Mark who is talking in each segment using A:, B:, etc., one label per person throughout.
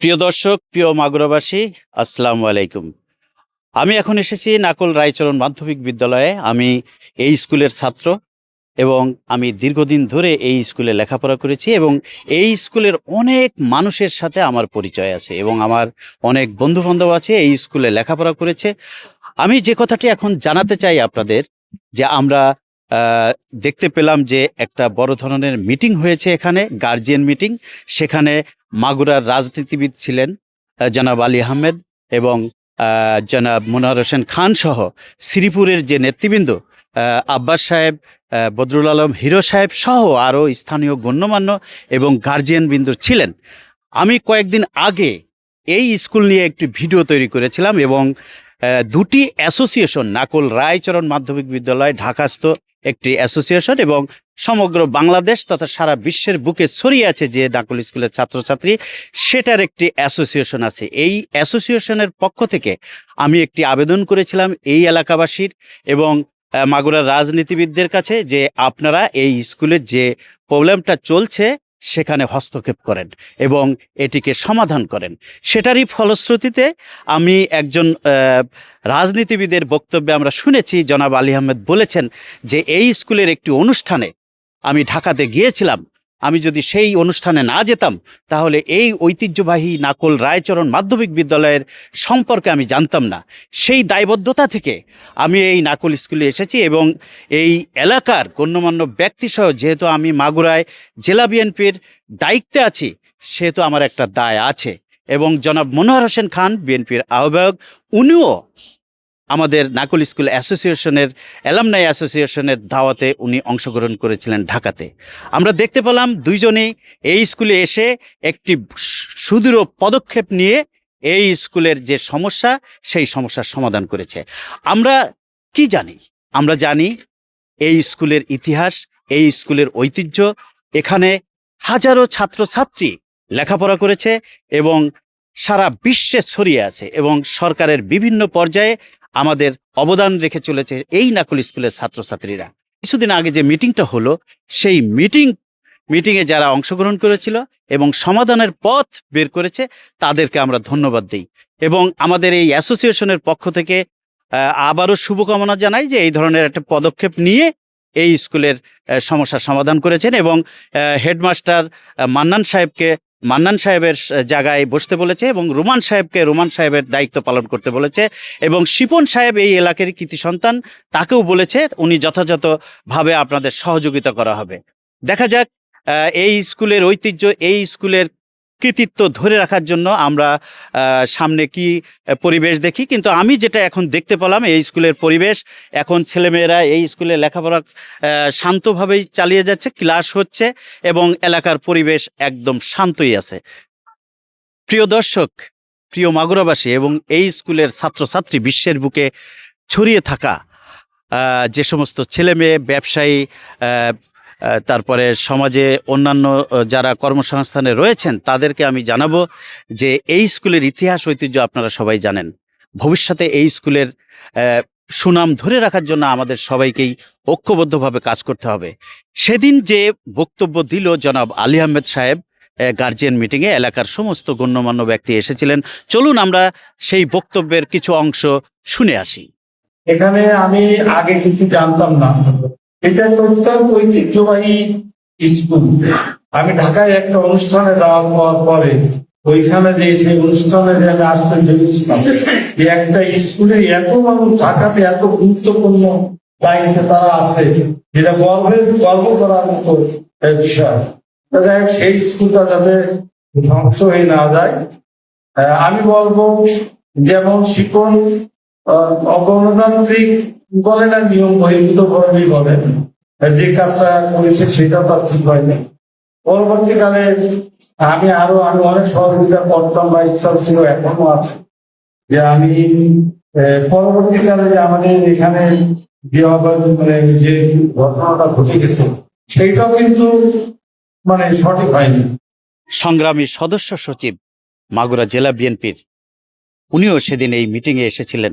A: প্রিয় দর্শক, প্রিয় মাগুরাবাসী, আসসালামু আলাইকুম। আমি এখন এসেছি নাকল রায়চরণ মাধ্যমিক বিদ্যালয়ে। আমি এই স্কুলের ছাত্র এবং আমি দীর্ঘদিন ধরে এই স্কুলে লেখাপড়া করেছি এবং এই স্কুলের অনেক মানুষের সাথে আমার পরিচয় আছে এবং আমার অনেক বন্ধুবান্ধব আছে, এই স্কুলে লেখাপড়া করেছে। আমি যে কথাটি এখন জানাতে চাই আপনাদের, যে আমরা দেখতে পেলাম যে একটা বড় ধরনের মিটিং হয়েছে এখানে, গার্জিয়ান মিটিং। সেখানে মাগুরার রাজনীতিবিদ ছিলেন জনাব আলী আহমেদ এবং জনাব মোনার হোসেন খান সহ শ্রীপুরের যে নেতৃবৃন্দ আব্বাস সাহেব বদরুল আলম, হিরো সাহেব সহ আরও স্থানীয় গণ্যমান্য এবং গার্জিয়ান বিন্দু ছিলেন। আমি কয়েকদিন আগে এই স্কুল নিয়ে একটি ভিডিও তৈরি করেছিলাম এবং দুটি অ্যাসোসিয়েশন, নাকল রায়চরণ মাধ্যমিক বিদ্যালয়, ঢাকাস্থ একটি অ্যাসোসিয়েশন এবং সমগ্র বাংলাদেশ তথা সারা বিশ্বের বুকে ছড়িয়ে আছে যে নাকল স্কুলের ছাত্রছাত্রী, সেটার একটি অ্যাসোসিয়েশন আছে। এই অ্যাসোসিয়েশনের পক্ষ থেকে আমি একটি আবেদন করেছিলাম এই এলাকাবাসীর এবং মাগুরার রাজনীতিবিদদের কাছে যে আপনারা এই স্কুলের যে প্রবলেমটা চলছে, সেখানে হস্তক্ষেপ করেন এবং এটিকে সমাধান করেন। সেটারই ফলশ্রুতিতে আমি একজন রাজনীতিবিদের বক্তব্যে আমরা শুনেছি, জনাব আলী আহমেদ বলেছেন যে এই স্কুলের একটি অনুষ্ঠানে আমি ঢাকাতে গিয়েছিলাম। আমি যদি সেই অনুষ্ঠানে না যেতাম, তাহলে এই ঐতিহ্যবাহী নাকল রায়চরণ মাধ্যমিক বিদ্যালয়ের সম্পর্কে আমি জানতাম না। সেই দায়বদ্ধতা থেকে আমি এই নাকল স্কুলে এসেছি এবং এই এলাকার গণ্যমান্য ব্যক্তিসহ যেহেতু আমি মাগুরায় জেলা বিএনপির দায়িত্বে আছি, সেহেতু আমার একটা দায় আছে। এবং জনাব মনোহর হোসেন খান, বিএনপির আহ্বায়ক, উনিও আমাদের নাকুল স্কুল অ্যাসোসিয়েশনের, অ্যালামনাই অ্যাসোসিয়েশনের দাওয়াতে উনি অংশগ্রহণ করেছিলেন ঢাকাতে। আমরা দেখতে পেলাম দুইজনেই এই স্কুলে এসে একটি সু- সুদৃঢ় পদক্ষেপ নিয়ে এই স্কুলের যে সমস্যা, সেই সমস্যার সমাধান করেছে। আমরা কি জানি? আমরা জানি এই স্কুলের ইতিহাস, এই স্কুলের ঐতিহ্য, এখানে হাজারো ছাত্রছাত্রী লেখাপড়া করেছে এবং সারা বিশ্বে ছড়িয়ে আছে এবং সরকারের বিভিন্ন পর্যায়ে আমাদের অবদান রেখে চলেছে এই নাকুল স্কুলের ছাত্রছাত্রীরা। কিছুদিন আগে যে মিটিংটা হলো, সেই মিটিং, মিটিংয়ে যারা অংশগ্রহণ করেছিল এবং সমাধানের পথ বের করেছে, তাদেরকে আমরা ধন্যবাদ দিই এবং আমাদের এই অ্যাসোসিয়েশনের পক্ষ থেকে আবারও শুভকামনা জানাই যে এই ধরনের একটা পদক্ষেপ নিয়ে এই স্কুলের সমস্যার সমাধান করেছেন এবং হেডমাস্টার মান্নান সাহেবকে মান্নান সাহেবের জায়গায় বসতে বলেছে এবং রোমান সাহেবকে রোমান সাহেবের দায়িত্ব পালন করতে বলেছে এবং শিপন সাহেব এই এলাকার কৃতি সন্তান। তাকেও বলেছে, উনি যথাযথভাবে আপনাদের সহযোগিতা করা হবে। দেখা যাক এই স্কুলের ঐতিহ্য, এই স্কুলের কৃতিত্ব ধরে রাখার জন্য আমরা সামনে কি পরিবেশ দেখি। কিন্তু আমি যেটা এখন দেখতে পেলাম, এই স্কুলের পরিবেশ, এখন ছেলেমেয়েরা এই স্কুলে লেখাপড়া শান্তভাবেই চালিয়ে যাচ্ছে, ক্লাস হচ্ছে এবং এলাকার পরিবেশ একদম শান্তই আছে। প্রিয় দর্শক, প্রিয় মাগুরাবাসী এবং এই স্কুলের ছাত্রছাত্রী বিশ্বের বুকে ছড়িয়ে থাকা যে সমস্ত ছেলেমেয়ে, ব্যবসায়ী তারপরে সমাজে অন্যান্য যারা কর্মসংস্থানে রয়েছেন, তাদেরকে আমি জানাব যে এই স্কুলের ইতিহাস ঐতিহ্য আপনারা সবাই জানেন। ভবিষ্যতে এই স্কুলের সুনাম ধরে রাখার জন্য আমাদের সবাইকেই ঐক্যবদ্ধভাবে কাজ করতে হবে। সেদিন যে বক্তব্য দিল জনাব আলী আহমেদ সাহেব গার্জিয়ান মিটিংয়ে এলাকার সমস্ত গণ্যমান্য ব্যক্তি এসেছিলেন। চলুন আমরা সেই বক্তব্যের কিছু অংশ শুনে আসি।
B: এখানে আমি আগে কিছু জানতাম না। এটা অত্যন্ত ঐতিহ্যবাহী স্কুল। আমি ঢাকায় একটা অনুষ্ঠানে যাওয়ার পর পরে ওইখানে যে সেই অনুষ্ঠানে যে আমি আসতে ভেবেছিলাম যে একটা স্কুলে এত মানুষ ঢাকাতে এত গুরুত্বপূর্ণ দায়িত্বে তারা আছে যেটা গর্বের গর্ব করার মতো বিষয়। যাই হোক, সেই স্কুলটা যাতে ধ্বংস হয়ে না যায় আমি বলব যেমন শিকন অগণতান্ত্রিক বলে না, নিয়ম বহির্ভূত ভাবেই বলেন যে কাজটা করেছে সেটা তার ঠিক হয়নি। পরবর্তীকালে আমি আরও, আমি অনেক সহযোগিতা করতাম বা ইচ্ছা ছিল, এখনও আছে। যে আমি পরবর্তীকালে যে আমাদের এখানে মানে যে ঘটনাটা ঘটে গেছে, সেইটাও কিন্তু মানে সঠিক হয়নি।
A: সংগ্রামী সদস্য সচিব মাগুরা জেলা বিএনপির, উনিও সেদিন এই মিটিংয়ে এসেছিলেন।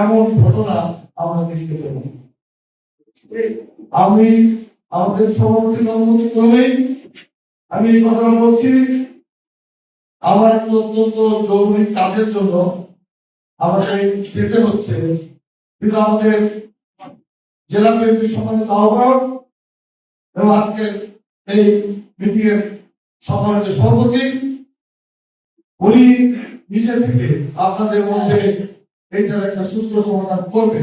C: এমন ঘটনা আমরা দেখতে পাবো আমি আমাদের সভাপতির অনুমতি আমি এই কথাটা বলছি, আমার অত্যন্ত জরুরি কাজের জন্য আমাকে যেতে হচ্ছে। কিন্তু আমাদের জেলা বিএনপি সম্মানিত আহ্বায়ক এবং আজকের এই মিটিং এর সম্মানিত সভাপতি, উনি নিজে থেকে আপনাদের মধ্যে এইটার একটা সুস্থ সমাধান করবে।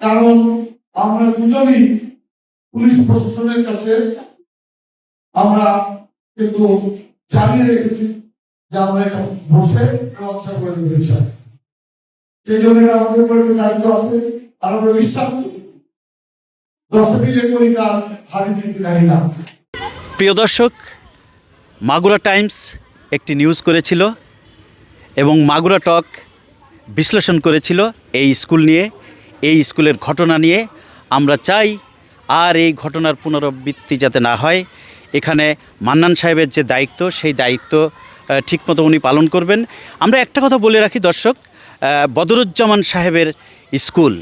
C: কারণ আমরা দুজনই পুলিশ প্রশাসনের কাছে আমরা কিন্তু জানিয়ে রেখেছি যে আমরা এখানে বসে ব্যবসা করে চাই। সেই জন্য আমাদের উপর দায়িত্ব আছে। আর আমরা বিশ্বাস করি। দশ মিলে করি কাজ হারি জিতি নাই না।
A: প্রিয় দর্শক, মাগুরা টাইমস একটি নিউজ করেছিল এবং মাগুরা টক বিশ্লেষণ করেছিল এই স্কুল নিয়ে, এই স্কুলের ঘটনা নিয়ে। আমরা চাই আর এই ঘটনার পুনরাবৃত্তি যাতে না হয়। এখানে মান্নান সাহেবের যে দায়িত্ব, সেই দায়িত্ব ঠিকমতো উনি পালন করবেন। আমরা একটা কথা বলে রাখি দর্শক বদরুজ্জামান সাহেবের স্কুল।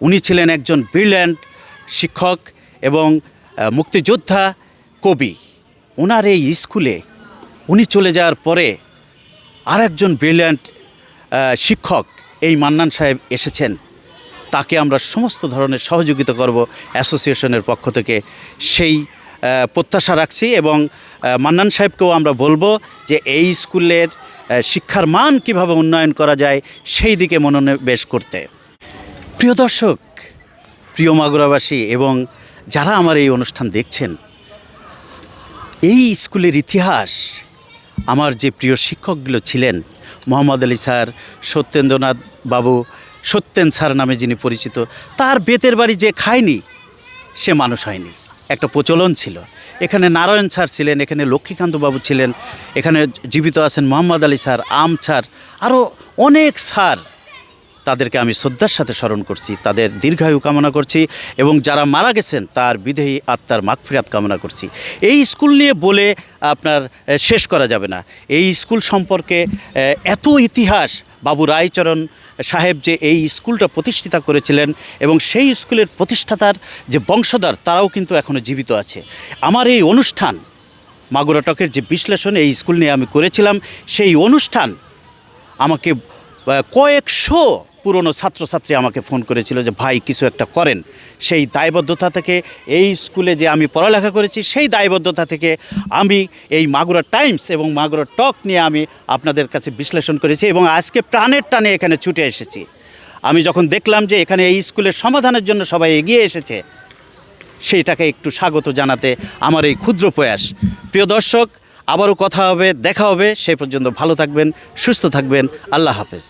A: উনি ছিলেন একজন ব্রিলিয়ান্ট শিক্ষক এবং মুক্তিযোদ্ধা কবি। ওনার এই স্কুলে উনি চলে যাওয়ার পরে আর একজন ব্রিলিয়ান্ট শিক্ষক এই মান্নান সাহেব এসেছেন। তাকে আমরা সমস্ত ধরনের সহযোগিতা করব অ্যাসোসিয়েশনের পক্ষ থেকে। সেই প্রত্যাশা রাখছি এবং মান্নান সাহেবকেও আমরা বলব যে এই স্কুলের শিক্ষার মান কীভাবে উন্নয়ন করা যায় সেই দিকে মনোনিবেশ করতে। প্রিয় দর্শক, প্রিয় মাগুরাবাসী এবং যারা আমার এই অনুষ্ঠান দেখছেন, এই স্কুলের ইতিহাস, আমার যে প্রিয় শিক্ষকগুলো ছিলেন মোহাম্মদ আলী স্যার, সত্যেন্দ্রনাথ বাবু, সত্যেন স্যার নামে যিনি পরিচিত, তার বেতের বাড়ি যে খায়নি, সে মানুষ হয়নি। একটা প্রচলন ছিল। এখানে নারায়ণ স্যার ছিলেন, এখানে লক্ষ্মীকান্ত বাবু ছিলেন, এখানে জীবিত আছেন মোহাম্মদ আলী স্যার, আম স্যার আরও অনেক স্যার। তাদেরকে আমি শ্রদ্ধার সাথে স্মরণ করছি, তাদের দীর্ঘায়ু কামনা করছি এবং যারা মারা গেছেন, তার বিদেহী আত্মার মাগফিরাত কামনা করছি। এই স্কুল নিয়ে বলে আপনার শেষ করা যাবে না। এই স্কুল সম্পর্কে এত ইতিহাস বাবু রায়চরণ সাহেব যে এই স্কুলটা প্রতিষ্ঠিতা করেছিলেন এবং সেই স্কুলের প্রতিষ্ঠাতার যে বংশধর, তারাও কিন্তু এখনও জীবিত আছে। আমার এই অনুষ্ঠান, মাগুরা টকের যে বিশ্লেষণ এই স্কুল নিয়ে আমি করেছিলাম, সেই অনুষ্ঠান আমাকে কয়েকশো পুরনো ছাত্রছাত্রী আমাকে ফোন করেছিল যে, ভাই, কিছু একটা করেন। সেই দায়বদ্ধতা থেকে এই স্কুলে যে আমি পড়ালেখা করেছি, সেই দায়বদ্ধতা থেকে আমি এই মাগুরা টাইমস এবং মাগুরা টক নিয়ে আমি আপনাদের কাছে বিশ্লেষণ করেছি এবং আজকে প্রাণের টানে এখানে ছুটে এসেছি। আমি যখন দেখলাম যে এখানে এই স্কুলের সমাধানের জন্য সবাই এগিয়ে এসেছে, সেইটাকে একটু স্বাগত জানাতে আমার এই ক্ষুদ্র প্রয়াস। প্রিয় দর্শক, আবারও কথা হবে, দেখা হবে সেই পর্যন্ত ভালো থাকবেন, সুস্থ থাকবেন, আল্লাহ হাফেজ।